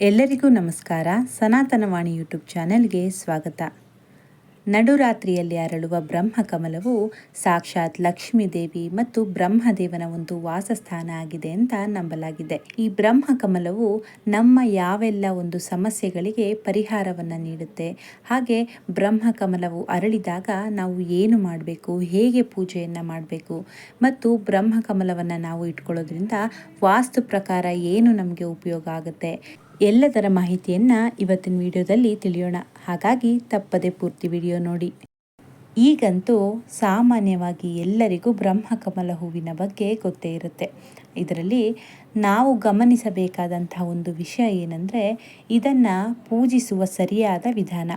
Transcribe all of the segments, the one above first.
ಎಲ್ಲರಿಗೂ ನಮಸ್ಕಾರ. ಸನಾತನವಾಣಿ ಯೂಟ್ಯೂಬ್ ಚಾನೆಲ್ಗೆ ಸ್ವಾಗತ. ನಡುರಾತ್ರಿಯಲ್ಲಿ ಅರಳುವ ಬ್ರಹ್ಮಕಮಲವು ಸಾಕ್ಷಾತ್ ಲಕ್ಷ್ಮೀ ದೇವಿ ಮತ್ತು ಬ್ರಹ್ಮದೇವನ ಒಂದು ವಾಸಸ್ಥಾನ ಆಗಿದೆ ಅಂತ ನಂಬಲಾಗಿದೆ. ಈ ಬ್ರಹ್ಮಕಮಲವು ನಮ್ಮ ಯಾವೆಲ್ಲ ಒಂದು ಸಮಸ್ಯೆಗಳಿಗೆ ಪರಿಹಾರವನ್ನು ನೀಡುತ್ತೆ, ಹಾಗೆ ಬ್ರಹ್ಮಕಮಲವು ಅರಳಿದಾಗ ನಾವು ಏನು ಮಾಡಬೇಕು, ಹೇಗೆ ಪೂಜೆಯನ್ನು ಮಾಡಬೇಕು ಮತ್ತು ಬ್ರಹ್ಮಕಮಲವನ್ನು ನಾವು ಇಟ್ಕೊಳ್ಳೋದ್ರಿಂದ ವಾಸ್ತು ಪ್ರಕಾರ ಏನು ನಮಗೆ ಉಪಯೋಗ ಆಗುತ್ತೆ ಎಲ್ಲದರ ಮಾಹಿತಿಯನ್ನು ಇವತ್ತಿನ ವಿಡಿಯೋದಲ್ಲಿ ತಿಳಿಯೋಣ. ಹಾಗಾಗಿ ತಪ್ಪದೆ ಪೂರ್ತಿ ವಿಡಿಯೋ ನೋಡಿ. ಈಗಂತೂ ಸಾಮಾನ್ಯವಾಗಿ ಎಲ್ಲರಿಗೂ ಬ್ರಹ್ಮಕಮಲ ಹೂವಿನ ಬಗ್ಗೆ ಗೊತ್ತೇ ಇರುತ್ತೆ. ಇದರಲ್ಲಿ ನಾವು ಗಮನಿಸಬೇಕಾದಂಥ ಒಂದು ವಿಷಯ ಏನಂದರೆ, ಇದನ್ನು ಪೂಜಿಸುವ ಸರಿಯಾದ ವಿಧಾನ.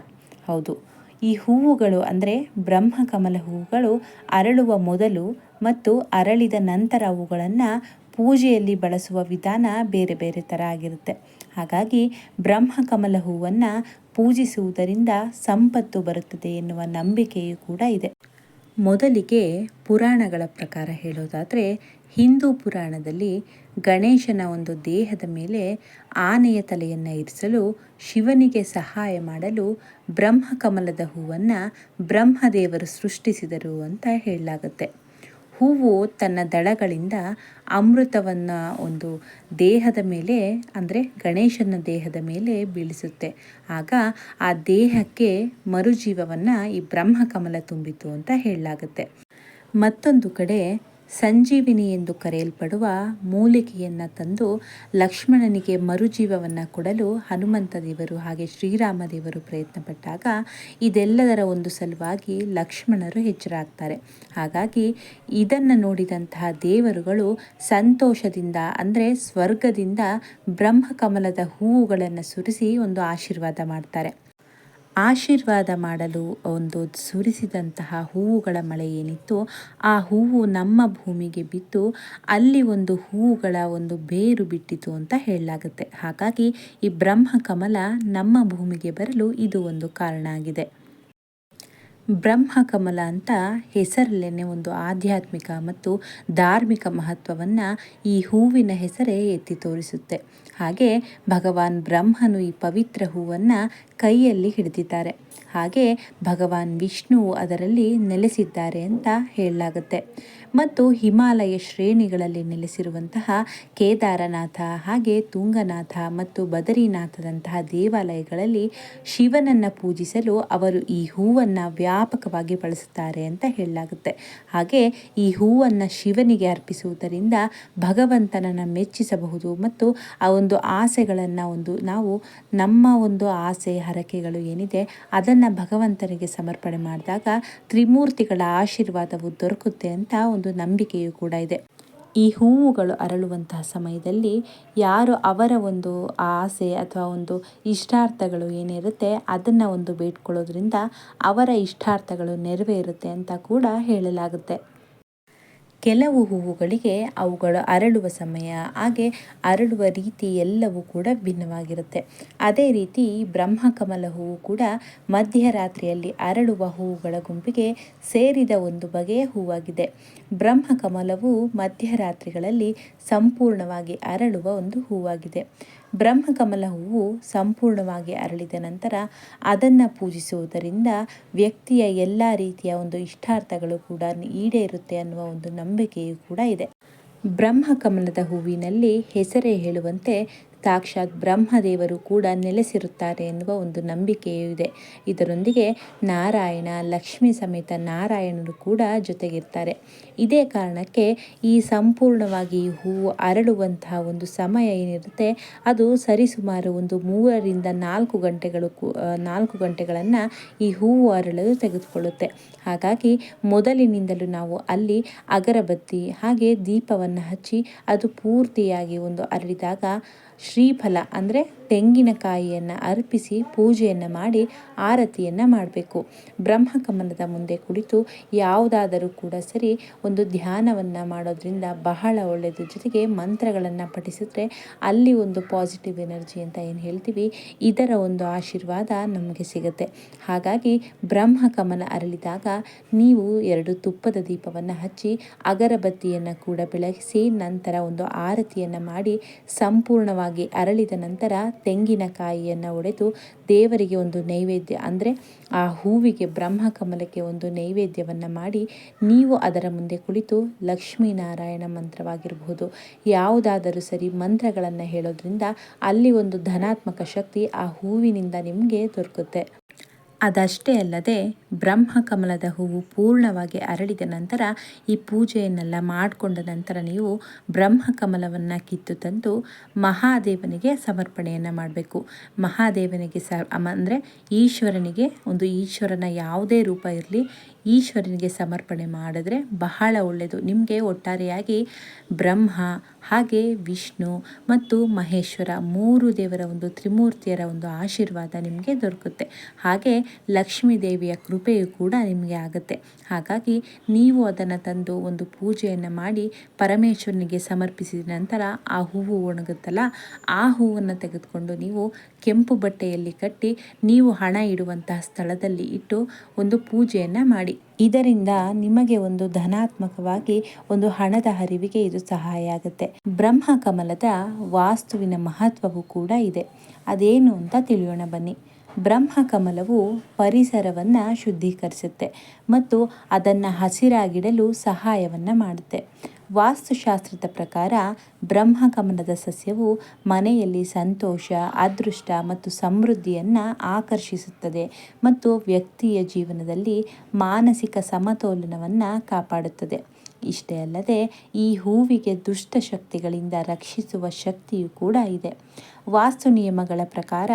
ಹೌದು. ಈ ಹೂವುಗಳು ಅಂದರೆ ಬ್ರಹ್ಮಕಮಲ ಹೂವುಗಳು ಅರಳುವ ಮೊದಲು ಮತ್ತು ಅರಳಿದ ನಂತರ ಅವುಗಳನ್ನು ಪೂಜೆಯಲ್ಲಿ ಬಳಸುವ ವಿಧಾನ ಬೇರೆ ಬೇರೆ ಥರ ಆಗಿರುತ್ತೆ. ಹಾಗಾಗಿ ಬ್ರಹ್ಮಕಮಲ ಹೂವನ್ನು ಪೂಜಿಸುವುದರಿಂದ ಸಂಪತ್ತು ಬರುತ್ತದೆ ಎನ್ನುವ ನಂಬಿಕೆಯೂ ಕೂಡ ಇದೆ. ಮೊದಲಿಗೆ ಪುರಾಣಗಳ ಪ್ರಕಾರ ಹೇಳೋದಾದರೆ ಹಿಂದೂ ಪುರಾಣದಲ್ಲಿ ಗಣೇಶನ ಒಂದು ದೇಹದ ಮೇಲೆ ಆನೆಯ ತಲೆಯನ್ನು ಇರಿಸಲು ಶಿವನಿಗೆ ಸಹಾಯ ಮಾಡಲು ಬ್ರಹ್ಮಕಮಲದ ಹೂವನ್ನು ಬ್ರಹ್ಮದೇವರು ಸೃಷ್ಟಿಸಿದರು ಅಂತ ಹೇಳಲಾಗುತ್ತೆ. ಹೂವು ತನ್ನ ದಳಗಳಿಂದ ಅಮೃತವನ್ನು ಒಂದು ದೇಹದ ಮೇಲೆ, ಅಂದರೆ ಗಣೇಶನ ದೇಹದ ಮೇಲೆ ಬೀಳಿಸುತ್ತೆ. ಆಗ ಆ ದೇಹಕ್ಕೆ ಮರುಜೀವವನ್ನು ಈ ಬ್ರಹ್ಮಕಮಲ ತುಂಬಿತು ಅಂತ ಹೇಳಲಾಗುತ್ತೆ. ಮತ್ತೊಂದು ಕಡೆ ಸಂಜೀವಿನಿ ಎಂದು ಕರೆಯಲ್ಪಡುವ ಮೂಲಿಕೆಯನ್ನು ತಂದು ಲಕ್ಷ್ಮಣನಿಗೆ ಮರುಜೀವವನ್ನು ಕೊಡಲು ಹನುಮಂತ ದೇವರು ಹಾಗೆ ಶ್ರೀರಾಮ ದೇವರು ಪ್ರಯತ್ನ ಪಟ್ಟಾಗ ಇದೆಲ್ಲದರ ಒಂದು ಸಲುವಾಗಿ ಲಕ್ಷ್ಮಣರು ಹೆಚ್ಚರಾಗ್ತಾರೆ ಹಾಗಾಗಿ ಇದನ್ನು ನೋಡಿದಂತಹ ದೇವರುಗಳು ಸಂತೋಷದಿಂದ ಅಂದರೆ ಸ್ವರ್ಗದಿಂದ ಬ್ರಹ್ಮಕಮಲದ ಹೂವುಗಳನ್ನು ಸುರಿಸಿ ಒಂದು ಆಶೀರ್ವಾದ ಮಾಡ್ತಾರೆ. ಆಶೀರ್ವಾದ ಮಾಡಲು ಒಂದು ಸುರಿಸಿದಂತಹ ಹೂವುಗಳ ಮಳೆ ಏನಿತ್ತು ಆ ಹೂವು ನಮ್ಮ ಭೂಮಿಗೆ ಬಿದ್ದು ಅಲ್ಲಿ ಒಂದು ಹೂವುಗಳ ಒಂದು ಬೇರು ಬಿಟ್ಟಿತು ಅಂತ ಹೇಳಲಾಗುತ್ತೆ. ಹಾಗಾಗಿ ಈ ಬ್ರಹ್ಮ ಕಮಲ ನಮ್ಮ ಭೂಮಿಗೆ ಬರಲು ಇದು ಒಂದು ಕಾರಣ ಆಗಿದೆ. ಬ್ರಹ್ಮಕಮಲ ಅಂತ ಹೆಸರಲ್ಲೇನೆ ಒಂದು ಆಧ್ಯಾತ್ಮಿಕ ಮತ್ತು ಧಾರ್ಮಿಕ ಮಹತ್ವವನ್ನು ಈ ಹೂವಿನ ಹೆಸರೇ ಎತ್ತಿ ತೋರಿಸುತ್ತೆ. ಹಾಗೆ ಭಗವಾನ್ ಬ್ರಹ್ಮನು ಈ ಪವಿತ್ರ ಹೂವನ್ನು ಕೈಯಲ್ಲಿ ಹಿಡಿದಿದ್ದಾರೆ. ಹಾಗೆ ಭಗವಾನ್ ವಿಷ್ಣು ಅದರಲ್ಲಿ ನೆಲೆಸಿದ್ದಾರೆ ಅಂತ ಹೇಳಲಾಗುತ್ತೆ. ಮತ್ತು ಹಿಮಾಲಯ ಶ್ರೇಣಿಗಳಲ್ಲಿ ನೆಲೆಸಿರುವಂತಹ ಕೇದಾರನಾಥ ಹಾಗೆ ತುಂಗನಾಥ ಮತ್ತು ಬದರಿನಾಥದಂತಹ ದೇವಾಲಯಗಳಲ್ಲಿ ಶಿವನನ್ನು ಪೂಜಿಸಲು ಅವರು ಈ ಹೂವನ್ನು ವ್ಯಾಪಕವಾಗಿ ಬಳಸುತ್ತಾರೆ ಅಂತ ಹೇಳಲಾಗುತ್ತೆ. ಹಾಗೆ ಈ ಹೂವನ್ನು ಶಿವನಿಗೆ ಅರ್ಪಿಸುವುದರಿಂದ ಭಗವಂತನನ್ನು ಮೆಚ್ಚಿಸಬಹುದು ಮತ್ತು ಆ ಒಂದು ಆಸೆಗಳನ್ನು ಒಂದು ನಾವು ನಮ್ಮ ಒಂದು ಆಸೆ ಹರಕೆಗಳು ಏನಿದೆ ಅದನ್ನು ಭಗವಂತನಿಗೆ ಸಮರ್ಪಣೆ ಮಾಡಿದಾಗ ತ್ರಿಮೂರ್ತಿಗಳ ಆಶೀರ್ವಾದವು ದೊರಕುತ್ತೆ ಅಂತ ಒಂದು ನಂಬಿಕೆಯೂ ಕೂಡ ಇದೆ. ಈ ಹೂವುಗಳು ಅರಳುವಂತಹ ಸಮಯದಲ್ಲಿ ಯಾರು ಅವರ ಒಂದು ಆಸೆ ಅಥವಾ ಒಂದು ಇಷ್ಟಾರ್ಥಗಳು ಏನಿರುತ್ತೆ ಅದನ್ನು ಒಂದು ಬೇಡ್ಕೊಳ್ಳೋದ್ರಿಂದ ಅವರ ಇಷ್ಟಾರ್ಥಗಳು ನೆರವೇರುತ್ತೆ ಅಂತ ಕೂಡ ಹೇಳಲಾಗುತ್ತೆ. ಕೆಲವು ಹೂವುಗಳಿಗೆ ಅವುಗಳು ಅರಳುವ ಸಮಯ, ಹಾಗೆ ಅರಳುವ ರೀತಿ ಎಲ್ಲವೂ ಕೂಡ ಭಿನ್ನವಾಗಿರುತ್ತೆ. ಅದೇ ರೀತಿ ಬ್ರಹ್ಮಕಮಲ ಹೂವು ಕೂಡ ಮಧ್ಯರಾತ್ರಿಯಲ್ಲಿ ಅರಳುವ ಹೂವುಗಳ ಗುಂಪಿಗೆ ಸೇರಿದ ಒಂದು ಬಗೆಯ ಹೂವಾಗಿದೆ. ಬ್ರಹ್ಮಕಮಲವು ಮಧ್ಯರಾತ್ರಿಗಳಲ್ಲಿ ಸಂಪೂರ್ಣವಾಗಿ ಅರಳುವ ಒಂದು ಹೂವಾಗಿದೆ. ಬ್ರಹ್ಮಕಮಲ ಹೂವು ಸಂಪೂರ್ಣವಾಗಿ ಅರಳಿದ ನಂತರ ಅದನ್ನು ಪೂಜಿಸುವುದರಿಂದ ವ್ಯಕ್ತಿಯ ಎಲ್ಲ ರೀತಿಯ ಒಂದು ಇಷ್ಟಾರ್ಥಗಳು ಕೂಡ ಈಡೇರುತ್ತೆ ಅನ್ನುವ ಒಂದು ನಂಬಿಕೆಯೂ ಕೂಡ ಇದೆ. ಬ್ರಹ್ಮಕಮಲದ ಹೂವಿನಲ್ಲಿ ಹೆಸರೇ ಹೇಳುವಂತೆ ಸಾಕ್ಷಾತ್ ಬ್ರಹ್ಮದೇವರು ಕೂಡ ನೆಲೆಸಿರುತ್ತಾರೆ ಎನ್ನುವ ಒಂದು ನಂಬಿಕೆಯೂ ಇದೆ. ಇದರೊಂದಿಗೆ ನಾರಾಯಣ, ಲಕ್ಷ್ಮಿ ಸಮೇತ ನಾರಾಯಣರು ಕೂಡ ಜೊತೆಗಿರ್ತಾರೆ. ಇದೇ ಕಾರಣಕ್ಕೆ ಈ ಸಂಪೂರ್ಣವಾಗಿ ಹೂವು ಅರಳುವಂತಹ ಒಂದು ಸಮಯ ಏನಿರುತ್ತೆ, ಅದು ಸರಿಸುಮಾರು ಒಂದು ಮೂರರಿಂದ ನಾಲ್ಕು ಗಂಟೆಗಳು ನಾಲ್ಕು ಗಂಟೆಗಳನ್ನು ಈ ಹೂವು ಅರಳಲು ತೆಗೆದುಕೊಳ್ಳುತ್ತೆ. ಹಾಗಾಗಿ ಮೊದಲಿನಿಂದಲೂ ನಾವು ಅಲ್ಲಿ ಅಗರಬತ್ತಿ ಹಾಗೆ ದೀಪವನ್ನು ಹಚ್ಚಿ ಅದು ಪೂರ್ತಿಯಾಗಿ ಒಂದು ಅರಳಿದಾಗ ಶ್ರೀಫಲ ಅಂದರೆ ತೆಂಗಿನಕಾಯಿಯನ್ನು ಅರ್ಪಿಸಿ ಪೂಜೆಯನ್ನು ಮಾಡಿ ಆರತಿಯನ್ನು ಮಾಡಬೇಕು. ಬ್ರಹ್ಮಕಮಲದ ಮುಂದೆ ಕುಳಿತು ಯಾವುದಾದರೂ ಕೂಡ ಸರಿ ಒಂದು ಧ್ಯಾನವನ್ನು ಮಾಡೋದ್ರಿಂದ ಬಹಳ ಒಳ್ಳೆಯದು ಜೊತೆಗೆ ಮಂತ್ರಗಳನ್ನು ಪಠಿಸಿದ್ರೆ ಅಲ್ಲಿ ಒಂದು ಪಾಸಿಟಿವ್ ಎನರ್ಜಿ ಅಂತ ಏನು ಹೇಳ್ತೀವಿ? ಇದರ ಒಂದು ಆಶೀರ್ವಾದ ನಮಗೆ ಸಿಗುತ್ತೆ. ಹಾಗಾಗಿ ಬ್ರಹ್ಮಕಮಲ ಅರಳಿದಾಗ ನೀವು ಎರಡು ತುಪ್ಪದ ದೀಪವನ್ನು ಹಚ್ಚಿ ಅಗರಬತ್ತಿಯನ್ನು ಕೂಡ ಬೆಳಗಿಸಿ ನಂತರ ಒಂದು ಆರತಿಯನ್ನು ಮಾಡಿ ಸಂಪೂರ್ಣವಾಗಿ ಅರಳಿದ ನಂತರ ತೆಂಗಿನಕಾಯಿಯನ್ನು ಒಡೆದು ದೇವರಿಗೆ ಒಂದು ನೈವೇದ್ಯ, ಅಂದರೆ ಆ ಹೂವಿಗೆ ಬ್ರಹ್ಮಕಮಲಕ್ಕೆ ಒಂದು ನೈವೇದ್ಯವನ್ನು ಮಾಡಿ ನೀವು ಅದರ ಮುಂದೆ ಕುಳಿತು ಲಕ್ಷ್ಮೀನಾರಾಯಣ ಮಂತ್ರವಾಗಿರಬಹುದು ಯಾವುದಾದರೂ ಸರಿ ಮಂತ್ರಗಳನ್ನು ಹೇಳೋದ್ರಿಂದ ಅಲ್ಲಿ ಒಂದು ಧನಾತ್ಮಕ ಶಕ್ತಿ ಆ ಹೂವಿನಿಂದ ನಿಮಗೆ ದೊರಕುತ್ತೆ. ಅದಷ್ಟೇ ಅಲ್ಲದೆ ಬ್ರಹ್ಮ ಕಮಲದ ಹೂವು ಪೂರ್ಣವಾಗಿ ಅರಳಿದ ನಂತರ ಈ ಪೂಜೆಯನ್ನೆಲ್ಲ ಮಾಡಿಕೊಂಡ ನಂತರ ನೀವು ಬ್ರಹ್ಮ ಕಮಲವನ್ನು ಕಿತ್ತು ತಂದು ಮಹಾದೇವನಿಗೆ ಸಮರ್ಪಣೆಯನ್ನು ಮಾಡಬೇಕು. ಮಹಾದೇವನಿಗೆ ಸ ಅಂದರೆ ಈಶ್ವರನಿಗೆ ಒಂದು ಈಶ್ವರನ ಯಾವುದೇ ರೂಪ ಇರಲಿ ಈಶ್ವರನಿಗೆ ಸಮರ್ಪಣೆ ಮಾಡಿದ್ರೆ ಬಹಳ ಒಳ್ಳೆಯದು. ನಿಮಗೆ ಒಟ್ಟಾರೆಯಾಗಿ ಬ್ರಹ್ಮ, ಹಾಗೆ ವಿಷ್ಣು ಮತ್ತು ಮಹೇಶ್ವರ ಮೂರು ದೇವರ ಒಂದು ತ್ರಿಮೂರ್ತಿಯರ ಒಂದು ಆಶೀರ್ವಾದ ನಿಮಗೆ ದೊರಕುತ್ತೆ. ಹಾಗೆ ಲಕ್ಷ್ಮೀ ದೇವಿಯ ಕೃಪೆಯು ಕೂಡ ನಿಮಗೆ ಆಗುತ್ತೆ. ಹಾಗಾಗಿ ನೀವು ಅದನ್ನು ತಂದು ಒಂದು ಪೂಜೆಯನ್ನು ಮಾಡಿ ಪರಮೇಶ್ವರನಿಗೆ ಸಮರ್ಪಿಸಿದ ನಂತರ ಆ ಹೂವು ಒಣಗುತ್ತಲ್ಲ, ಆ ಹೂವನ್ನು ತೆಗೆದುಕೊಂಡು ನೀವು ಕೆಂಪು ಬಟ್ಟೆಯಲ್ಲಿ ಕಟ್ಟಿ ನೀವು ಹಣ ಇಡುವಂತಹ ಸ್ಥಳದಲ್ಲಿ ಇಟ್ಟು ಒಂದು ಪೂಜೆಯನ್ನು ಮಾಡಿ. ಇದರಿಂದ ನಿಮಗೆ ಒಂದು ಧನಾತ್ಮಕವಾಗಿ ಒಂದು ಹಣದ ಹರಿವಿಗೆ ಇದು ಸಹಾಯ ಆಗುತ್ತೆ. ಬ್ರಹ್ಮ ಕಮಲದ ವಾಸ್ತುವಿನ ಮಹತ್ವವು ಕೂಡ ಇದೆ. ಅದೇನು ಅಂತ ತಿಳಿಯೋಣ ಬನ್ನಿ. ಬ್ರಹ್ಮ ಕಮಲವು ಪರಿಸರವನ್ನು ಶುದ್ಧೀಕರಿಸುತ್ತೆ ಮತ್ತು ಅದನ್ನು ಹಸಿರಾಗಿಡಲು ಸಹಾಯವನ್ನು ಮಾಡುತ್ತೆ. ವಾಸ್ತುಶಾಸ್ತ್ರದ ಪ್ರಕಾರ ಬ್ರಹ್ಮಕಮಲದ ಸಸ್ಯವು ಮನೆಯಲ್ಲಿ ಸಂತೋಷ, ಅದೃಷ್ಟ ಮತ್ತು ಸಮೃದ್ಧಿಯನ್ನು ಆಕರ್ಷಿಸುತ್ತದೆ ಮತ್ತು ವ್ಯಕ್ತಿಯ ಜೀವನದಲ್ಲಿ ಮಾನಸಿಕ ಸಮತೋಲನವನ್ನು ಕಾಪಾಡುತ್ತದೆ. ಇಷ್ಟೇ ಅಲ್ಲದೆ ಈ ಹೂವಿಗೆ ದುಷ್ಟ ಶಕ್ತಿಗಳಿಂದ ರಕ್ಷಿಸುವ ಶಕ್ತಿಯು ಕೂಡ ಇದೆ. ವಾಸ್ತು ನಿಯಮಗಳ ಪ್ರಕಾರ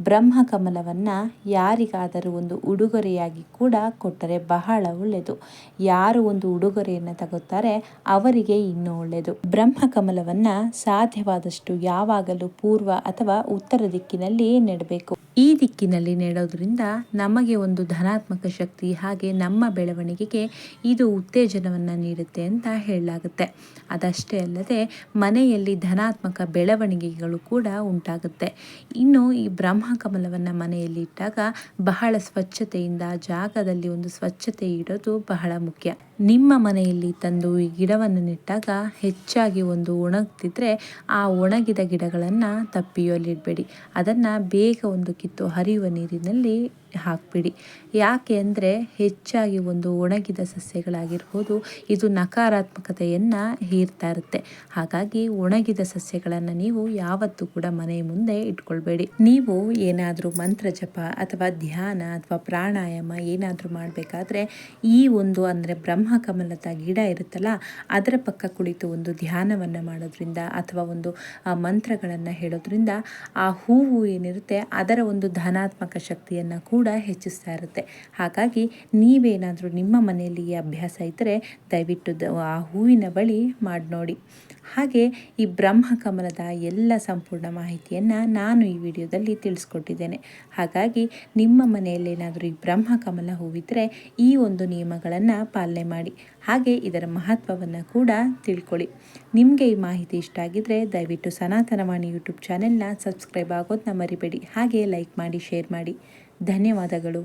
ಬ್ರಹ್ಮಕಮಲವನ್ನು ಯಾರಿಗಾದರೂ ಒಂದು ಉಡುಗೊರೆಯಾಗಿ ಕೂಡ ಕೊಟ್ಟರೆ ಬಹಳ ಒಳ್ಳೆಯದು. ಯಾರು ಒಂದು ಉಡುಗೊರೆಯನ್ನು ತಗೋತಾರೆ ಅವರಿಗೆ ಇನ್ನೂ ಒಳ್ಳೆಯದು. ಬ್ರಹ್ಮಕಮಲವನ್ನು ಸಾಧ್ಯವಾದಷ್ಟು ಯಾವಾಗಲೂ ಪೂರ್ವ ಅಥವಾ ಉತ್ತರ ದಿಕ್ಕಿನಲ್ಲಿ ನೆಡಬೇಕು. ಈ ದಿಕ್ಕಿನಲ್ಲಿ ನೆಡೋದ್ರಿಂದ ನಮಗೆ ಒಂದು ಧನಾತ್ಮಕ ಶಕ್ತಿ ಹಾಗೆ ನಮ್ಮ ಬೆಳವಣಿಗೆಗೆ ಇದು ಉತ್ತೇಜನವನ್ನು ನೀಡುತ್ತೆ ಅಂತ ಹೇಳಲಾಗುತ್ತೆ. ಅದಷ್ಟೇ ಅಲ್ಲದೆ ಮನೆಯಲ್ಲಿ ಧನಾತ್ಮಕ ಬೆಳವಣಿಗೆಗಳು ಕೂಡ ಉಂಟಾಗುತ್ತೆ. ಇನ್ನು ಈ ಬ್ರಹ್ಮಕಮಲವನ್ನು ಮನೆಯಲ್ಲಿ ಇಟ್ಟಾಗ ಬಹಳ ಸ್ವಚ್ಛತೆಯಿಂದ, ಜಾಗದಲ್ಲಿ ಒಂದು ಸ್ವಚ್ಛತೆ ಇಡೋದು ಬಹಳ ಮುಖ್ಯ. ನಿಮ್ಮ ಮನೆಯಲ್ಲಿ ತಂದು ಈ ಗಿಡವನ್ನು ನೆಟ್ಟಾಗ ಹೆಚ್ಚಾಗಿ ಒಂದು ಒಣಗ್ತಿದ್ರೆ ಆ ಒಣಗಿದ ಗಿಡಗಳನ್ನು ತಪ್ಪಿಯಲ್ಲಿಡಬೇಡಿ. ಅದನ್ನು ಬೇಗ ಒಂದು ಕಿತ್ತು ಹರಿಯುವ ನೀರಿನಲ್ಲಿ ಹಾಕ್ಬಿಡಿ. ಯಾಕೆ ಅಂದರೆ ಹೆಚ್ಚಾಗಿ ಒಂದು ಒಣಗಿದ ಸಸ್ಯಗಳಾಗಿರ್ಬೋದು, ಇದು ನಕಾರಾತ್ಮಕತೆಯನ್ನು ಹೀರ್ತಾ ಇರುತ್ತೆ. ಹಾಗಾಗಿ ಒಣಗಿದ ಸಸ್ಯಗಳನ್ನು ನೀವು ಯಾವತ್ತೂ ಕೂಡ ಮನೆಯ ಮುಂದೆ ಇಟ್ಕೊಳ್ಬೇಡಿ. ನೀವು ಏನಾದರೂ ಮಂತ್ರ ಜಪ ಅಥವಾ ಧ್ಯಾನ ಅಥವಾ ಪ್ರಾಣಾಯಾಮ ಏನಾದರೂ ಮಾಡಬೇಕಾದ್ರೆ, ಈ ಒಂದು ಅಂದರೆ ಬ್ರಹ್ಮಕಮಲದ ಗಿಡ ಇರುತ್ತಲ್ಲ, ಅದರ ಪಕ್ಕ ಕುಳಿತು ಒಂದು ಧ್ಯಾನವನ್ನು ಮಾಡೋದ್ರಿಂದ ಅಥವಾ ಒಂದು ಮಂತ್ರಗಳನ್ನು ಹೇಳೋದ್ರಿಂದ ಆ ಹೂವು ಏನಿರುತ್ತೆ ಅದರ ಒಂದು ಧನಾತ್ಮಕ ಶಕ್ತಿಯನ್ನು ಕೂಡ ಹೆಚ್ಚಿಸ್ತಾ ಇರುತ್ತೆ. ಹಾಗಾಗಿ ನೀವೇನಾದರೂ ನಿಮ್ಮ ಮನೆಯಲ್ಲಿ ಈ ಅಭ್ಯಾಸ ಇದ್ದರೆ ದಯವಿಟ್ಟು ಆ ಹೂವಿನ ಬಳಿ ಮಾಡಿ ನೋಡಿ ಹಾಗೆ ಈ ಬ್ರಹ್ಮಕಮಲದ ಎಲ್ಲ ಸಂಪೂರ್ಣ ಮಾಹಿತಿಯನ್ನು ನಾನು ಈ ವಿಡಿಯೋದಲ್ಲಿ ತಿಳಿಸ್ಕೊಟ್ಟಿದ್ದೇನೆ. ಹಾಗಾಗಿ ನಿಮ್ಮ ಮನೆಯಲ್ಲಿ ಏನಾದರೂ ಈ ಬ್ರಹ್ಮಕಮಲ ಹೂವಿದ್ದರೆ ಈ ಒಂದು ನಿಯಮಗಳನ್ನು ಪಾಲನೆ ಮಾಡಿ. ಹಾಗೆ ಇದರ ಮಹತ್ವವನ್ನು ಕೂಡ ತಿಳ್ಕೊಳ್ಳಿ. ನಿಮಗೆ ಈ ಮಾಹಿತಿ ಇಷ್ಟ ಆಗಿದ್ದರೆ ದಯವಿಟ್ಟು ಸನಾತನವಾಣಿ ಯೂಟ್ಯೂಬ್ ಚಾನೆಲ್ನ ಸಬ್ಸ್ಕ್ರೈಬ್ ಆಗೋದನ್ನ ಮರಿಬೇಡಿ. ಹಾಗೆ ಲೈಕ್ ಮಾಡಿ, ಶೇರ್ ಮಾಡಿ. ಧನ್ಯವಾದಗಳು.